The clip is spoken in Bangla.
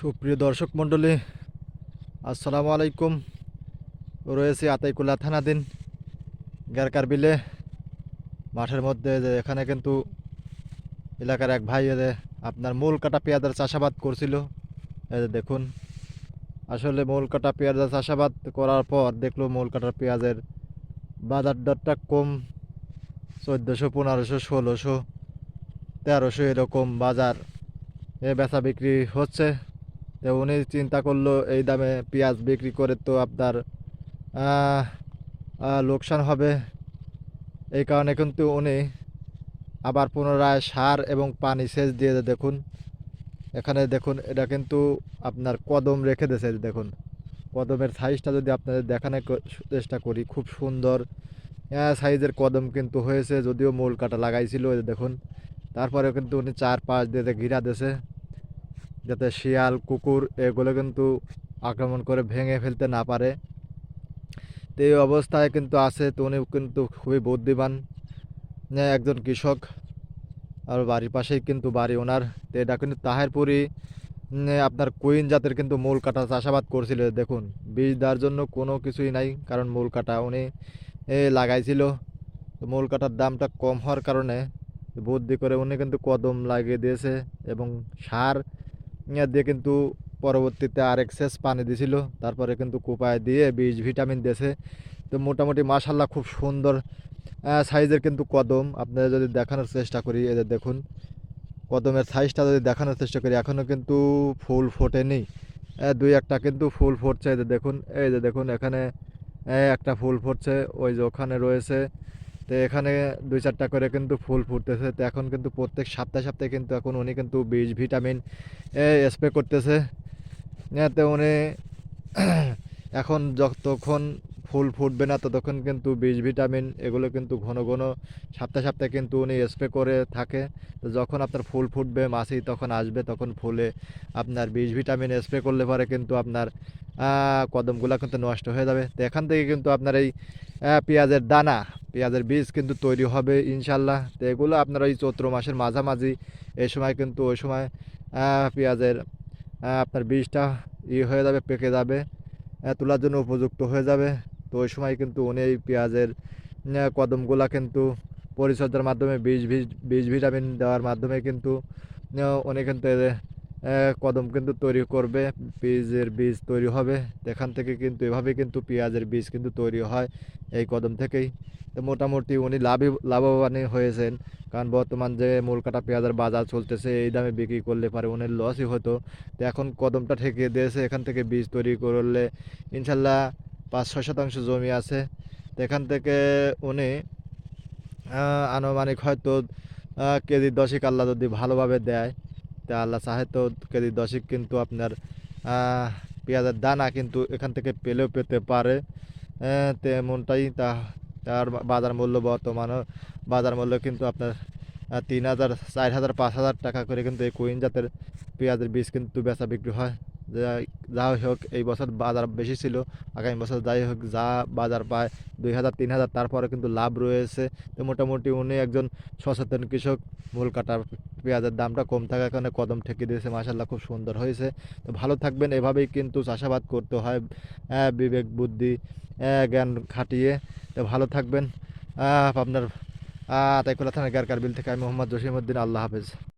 সুপ্রিয় দর্শক মণ্ডলী, আসসালামু আলাইকুম। রয়েছে আতাইকুলা থানাধীন গ্যারকার বিলে মাঠের মধ্যে যে এখানে কিন্তু এলাকার এক ভাই এদের আপনার মূল কাটা পেঁয়াজের চাষাবাদ করছিল। যে দেখুন, আসলে মূল কাটা পেঁয়াজের চাষাবাদ করার পর দেখল মূল কাটার পেঁয়াজের বাজার দরটা কম। চোদ্দোশো, পনেরোশো, ষোলোশো, তেরোশো এরকম বাজার এ বেচা বিক্রি হচ্ছে। তো উনি চিন্তা করল, এই দামে পেঁয়াজ বিক্রি করে তো আপনার লোকসান হবে। এই কারণে কিন্তু উনি আবার পুনরায় সার এবং পানি সেচ দিয়ে দেখুন, এখানে দেখুন, এটা কিন্তু আপনার কদম রেখে দিয়েছে দেখুন। কদমের সাইজটা যদি আপনাদের দেখানোর চেষ্টা করি, খুব সুন্দর। সাইজের কদম কিন্তু হয়েছে, যদিও মূল কাটা লাগাইছিল দেখুন। তারপরে কিন্তু উনি চার পাঁচ দিয়ে ঘিরা দিয়েছে। যাতে শিয়াল, কুকুর এগুলো কিন্তু আক্রমণ করে ভেঙে ফেলতে না পারে। তো এই অবস্থায় কিন্তু আছে, তো উনি কিন্তু খুবই বুদ্ধিমান একজন কৃষক। আর বাড়ির পাশেই কিন্তু বাড়ি ওনার। তো এটা কিন্তু তাহেরপুরি আপনার কুইন জাতের কিন্তু মূল কাটা চাষাবাদ করছিল, দেখুন। বীজ দেওয়ার জন্য কোনো কিছুই নাই, কারণ মূল কাটা উনি লাগাইছিল। মূল কাটার দামটা কম হওয়ার কারণে বুদ্ধি করে উনি কিন্তু কদম লাগিয়ে দিয়েছে এবং সার দিয়ে কিন্তু পরবর্তীতে আর এক্সেস পানি দিছিল। তারপরে কিন্তু কুপায় দিয়ে বীজ, ভিটামিন দিয়েছে। তো মোটামুটি মাশাল্লাহ খুব সুন্দর সাইজের কিন্তু কদম। আপনারা যদি দেখানোর চেষ্টা করি এদের দেখুন, কদমের সাইজটা যদি দেখানোর চেষ্টা করি এখনও কিন্তু ফুল ফোটেনি। দুই একটা কিন্তু ফুল ফুটছে, এই যে দেখুন, এই যে দেখুন, এখানে একটা ফুল ফুটছে, ওই যে ওখানে রয়েছে। তো এখানে দুই চারটা করে কিন্তু ফুল ফুটতেছে। তো এখন কিন্তু প্রত্যেক সপ্তাহে সপ্তাহে কিন্তু এখন উনি কিন্তু বীজ, ভিটামিন, এ স্প্রে করতেছে। তো উনি এখন যতক্ষণ ফুল ফুটবে না, ততক্ষণ কিন্তু বীজ, ভিটামিন এগুলো কিন্তু ঘন ঘন সপ্তাহে সপ্তাহে কিন্তু উনি স্প্রে করে থাকে। তো যখন আপনার ফুল ফুটবে, মাছি তখন আসবে, তখন ফুলে আপনার বীজ, ভিটামিন স্প্রে করলে পরে কিন্তু আপনার কদমগুলো কিন্তু নষ্ট হয়ে যাবে। তো এখান থেকে কিন্তু আপনার এই পেঁয়াজের দানা পেঁয়াজের বীজ কিন্তু তৈরি হবে ইনশাল্লাহ তো এগুলো আপনার ওই চৈত্র মাসের মাঝামাঝি এই সময় কিন্তু ওই সময় পেঁয়াজের আপনার বীজটা ই হয়ে যাবে, পেকে যাবে তোলার জন্য উপযুক্ত হয়ে যাবে। তো ওই সময় কিন্তু উনি এই পেঁয়াজের কদমগুলা কিন্তু পরিচর্যার মাধ্যমে বীজ বীজ বীজ ভিটামিন দেওয়ার মাধ্যমে কিন্তু উনি কিন্তু কদম কিন্তু তৈরি করবে বীজের বীজ তৈরি হবে। এখান থেকে কিন্তু, এভাবে কিন্তু পেঁয়াজের বীজ কিন্তু তৈরি হয় এই কদম থেকেই। তো মোটামুটি উনি লাভই লাভবানই হয়েছেন। কারণ বর্তমান যে মূল কাটা পেঁয়াজের বাজার চলতেছে, এই দামে বিক্রি করলে পারে উনি লসই হতো। তো এখন কদমটা ঠেকিয়ে দিয়েছে, এখান থেকে বীজ তৈরি করলে ইনশাল্লাহ পাঁচ ছয় শতাংশ জমি আছে। তো এখান থেকে উনি আনুমানিক হয়তো কেজি দশেক আল্লাহ যদি ভালোভাবে দেয় তা আল্লাহ চাহে তো কেজি দশেক কিন্তু আপনার পেঁয়াজের দানা কিন্তু এখান থেকে পেলেও পেতে পারে। তেমনটাই তা, তার বাজার মূল্য বর্তমানে, বাজার মূল্য কিন্তু আপনার তিন হাজার, চার হাজার, পাঁচ হাজার টাকা করে কিন্তু এই কুইন জাতের পেঁয়াজের বীজ কিন্তু বেচা বিক্রি হয়। যা যাই হোক, এই বছর বাজার বেশি ছিল, আগামী বছর যাই হোক, যা বাজার পায় দুই হাজার, তিন হাজার, তারপরে কিন্তু লাভ রয়েছে। তো মোটামুটি উনি একজন সচেতন কৃষক, মূল কাটার পেঁয়াজের দামটা কম থাকার কারণে কদম ঠেকে দিয়েছে মাসাল্লাহ খুব সুন্দর হয়েছে। তো ভালো থাকবেন, এভাবেই কিন্তু চাষাবাদ করতে হয় বিবেক, বুদ্ধি জ্ঞান খাটিয়ে। তো ভালো থাকবেন আপনার তাই তাইকুল্লা থানা গারকার বিল থেকে আমি মোহাম্মদ জসিমউদ্দিন, আল্লাহ হাফেজ।